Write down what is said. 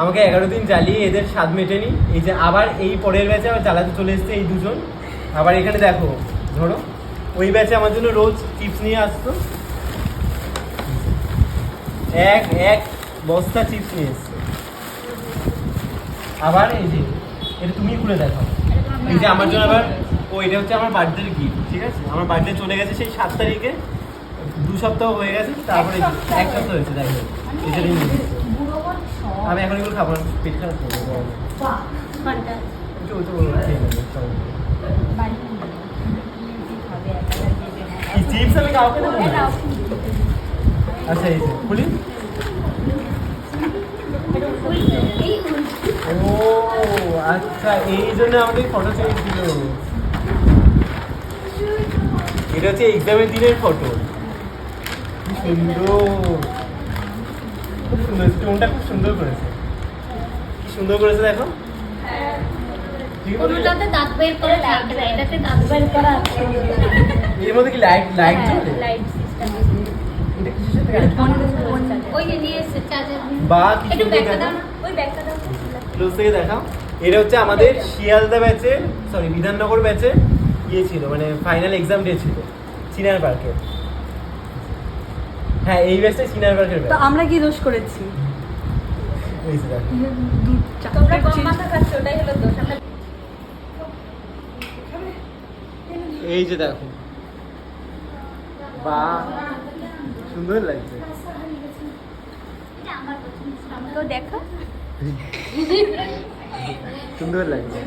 আমাকে এগারো দিন জ্বালিয়ে এদের স্বাদ মেটেনি এই যে আবার এই পরের ব্যাচে আবার জ্বালাতে চলে এসছে এই দুজন। আবার এখানে দেখো, ধরো, ওই ব্যাচে আমার জন্য রোজ চিপস নিয়ে আসতো। এক এক বস্তা চিপস নিয়ে এসছে। আবার এই যে, এটা তুমি খুলে দেখো এই যে আমার জন্য আবার, ও, এটা হচ্ছে আমার বার্থডের গিফট ঠিক আছে? আমার বার্থডে চলে গেছে সেই সাত তারিখে। দু সপ্তাহ হয়ে গেছে, তারপরে এক সপ্তাহ হয়েছে নিয়েছে। আমি এখন এগুলো খাব পেট খারাপ চিপস আমি কাউকে আচ্ছা এই যে খুলি ও আচ্ছা এই জন্য আমাদের ফটো চেয়েছিল এটা হচ্ছে এক্সামের দিনের ফটো কি সুন্দর। খুব সুন্দর স্টোনটা খুব সুন্দর করেছে। কি সুন্দর করেছে দেখো। ঠিক দাঁত বের করে থাকবে এটাতে দাঁত বের করা আছে। এর মধ্যে কি লাইট লাইট জ্বলে? লাইট সিস্টেম এটা কিসের সাথে ওই যে নিয়ে এসছে চার্জার বা কি একটু সুন্দর দাও ওই ব্যাগটা দাও। ক্লোজ থেকে দেখাও। এটা হচ্ছে আমাদের শিয়ালদা ব্যাচে সরি বিধাননগর ব্যাচে ইয়ে ছিল মানে ফাইনাল এক্সাম ডে ছিল সিনার পার্কে হ্যাঁ এই ব্যাচটা সিনার পার্কের তো আমরা কি দোষ করেছি। এই যে দেখো। তোমরা কম মাথা খাচ্ছ ওটাই হলো দোষ। আমরা এই যে দেখো। বা সুন্দর লাগছে। আমাকেও দেখো। সুন্দর লাগছে।